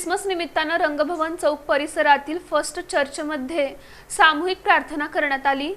Christmas निमित्तानं रंगभवन चौक परिसरातील first चर्चमध्ये सामूहिक प्रार्थना करण्यात आली.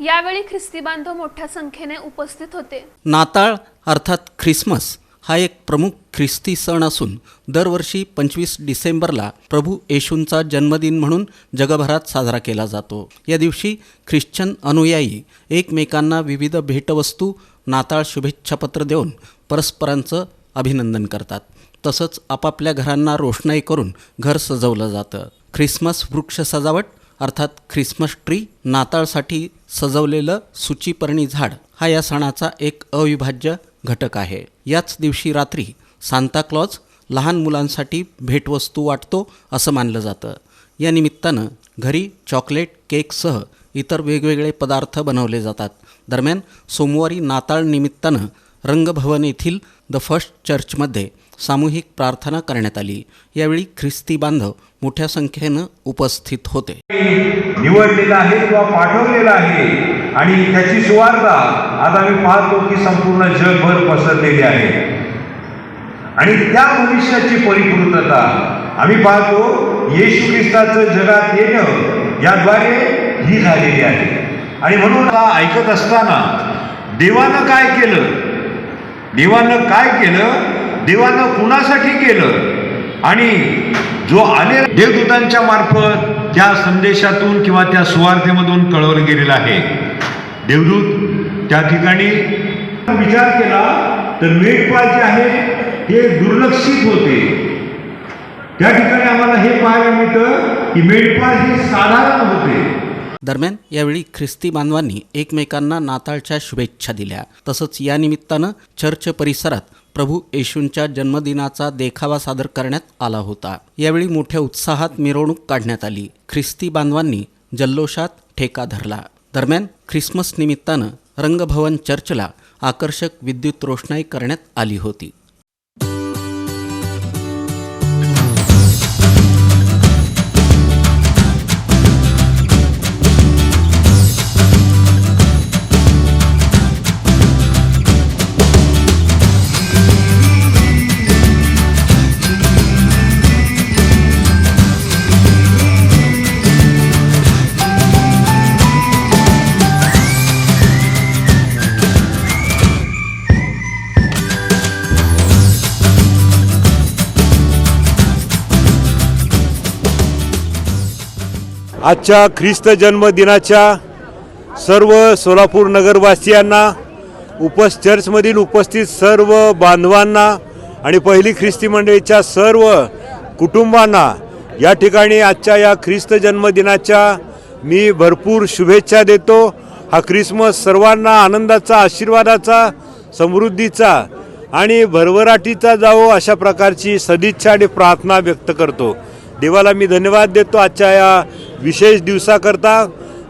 यावेळी ख्रिस्ती बांधव मोठ्या संख्येने उपस्थित होते. नाताळ अर्थात ख्रिसमस हा एक प्रमुख ख्रिस्ती सण असून दरवर्षी पंचवीस डिसेंबरला प्रभू येशूंचा जन्मदिन म्हणून जगभरात साजरा केला जातो. या दिवशी ख्रिश्चन अनुयायी एकमेकांना विविध भेटवस्तू नाताळ शुभेच्छापत्र देऊन परस्परांचं अभिनंदन करतात. तसंच आपापल्या घरांना रोषणाई करून घर सजवलं जातं. ख्रिसमस वृक्ष सजावट अर्थात ख्रिसमस ट्री नाताळसाठी सजवलेलं सुचीपर्णी झाड हा या सणाचा एक अविभाज्य घटक आहे. याच दिवशी रात्री सांताक्लॉज लहान मुलांसाठी भेटवस्तू वाटतो असं मानलं जातं. या निमित्तानं घरी चॉकलेट केकसह इतर वेगवेगळे पदार्थ बनवले जातात. दरम्यान सोमवारी नाताळ निमित्तानं रंगभवन येथील द फर्स्ट चर्चमध्ये सामूहिक प्रार्थना करण्यात आली. यावेळी ख्रिस्ती बांधव मोठ्या संख्येनं उपस्थित होते. निवडलेला आहे किंवा पाठवलेला आहे आणि त्याची सुवार्ता आता आम्ही पाहतो की संपूर्ण जगभर पसरलेली आहे. आणि त्या भविष्याची परिपूर्णता आम्ही पाहतो येशू ख्रिस्ताचं जगात येणं याद्वारे ही झालेली आहे. आणि म्हणून ऐकत असताना देवानं काय केलं? देवानं काय केलं? देवानं कुणासाठी केलं? आणि जो आले देवदूतांच्या मार्फत त्या संदेशातून किंवा त्या सुवार्थेमधून कळवलं गेलेलं आहे. देवदूत त्या ठिकाणी विचार केला तर मेघपाल जे आहे हे दुर्लक्षित होते. त्या ठिकाणी आम्हाला हे पाहायला मिळतं की मेढपाळ हे साधारण होते. दरम्यान यावेळी ख्रिस्ती बांधवांनी एकमेकांना नाताळच्या शुभेच्छा दिल्या. तसंच या निमित्तानं चर्च परिसरात प्रभू येशूंच्या जन्मदिनाचा देखावा सादर करण्यात आला होता. यावेळी मोठ्या उत्साहात मिरवणूक काढण्यात आली. ख्रिस्ती बांधवांनी जल्लोषात ठेका धरला. दरम्यान ख्रिसमस निमित्तानं रंगभवन चर्चला आकर्षक विद्युत रोषणाई करण्यात आली होती. आजच्या ख्रिस्त जन्मदिनाच्या सर्व सोलापूर नगरवासियांना उपस चर्चमधील उपस्थित सर्व बांधवांना आणि पहिली ख्रिस्ती मंडळीच्या सर्व कुटुंबांना या ठिकाणी आजच्या या ख्रिस्त जन्मदिनाच्या मी भरपूर शुभेच्छा देतो. हा ख्रिसमस सर्वांना आनंदाचा आशीर्वादाचा समृद्धीचा आणि भरभराटीचा जावो अशा प्रकारची सदिच्छा आणि प्रार्थना व्यक्त करतो. देवाला मी धन्यवाद देतो. आजच्या या विशेष दिवसाकरता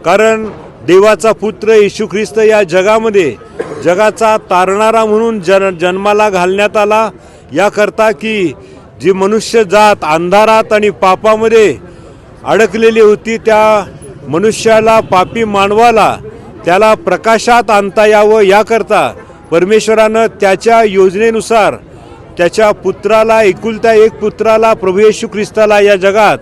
कारण देवाचा पुत्र येशू ख्रिस्त या जगामध्ये जगाचा तारणारा म्हणून जन जन्माला घालण्यात आला. याकरता की जी मनुष्य जात अंधारात आणि पापामध्ये अडकलेली होती त्या मनुष्याला पापी मानवाला त्याला प्रकाशात आणता यावं. याकरता परमेश्वरानं त्याच्या योजनेनुसार त्याच्या पुत्राला एकुलत्या एक पुत्राला प्रभू येशू ख्रिस्ताला या जगात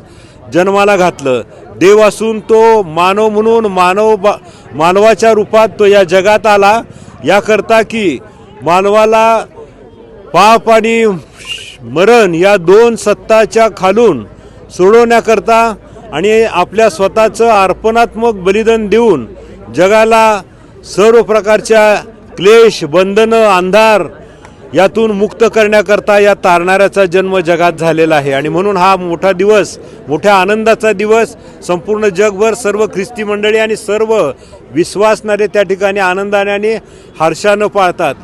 जन्माला घातलं. देव असून तो मानव म्हणून मानव बा- मानवाच्या रूपात तो या जगात आला. याकरता की मानवाला पाप आणि मरण या दोन सत्ताच्या खालून सोडवण्याकरता आणि आपल्या स्वतःचं अर्पणात्मक बलिदान देऊन जगाला सर्व प्रकारच्या क्लेश बंधनं अंधार यातून मुक्त करण्याकरता या तारणाऱ्याचा जन्म जगात झालेला आहे. आणि म्हणून हा मोठा दिवस मोठ्या आनंदाचा दिवस संपूर्ण जगभर सर्व ख्रिस्ती मंडळी आणि सर्व विश्वासणारे त्या ठिकाणी आनंदाने आणि हर्षानं पाळतात.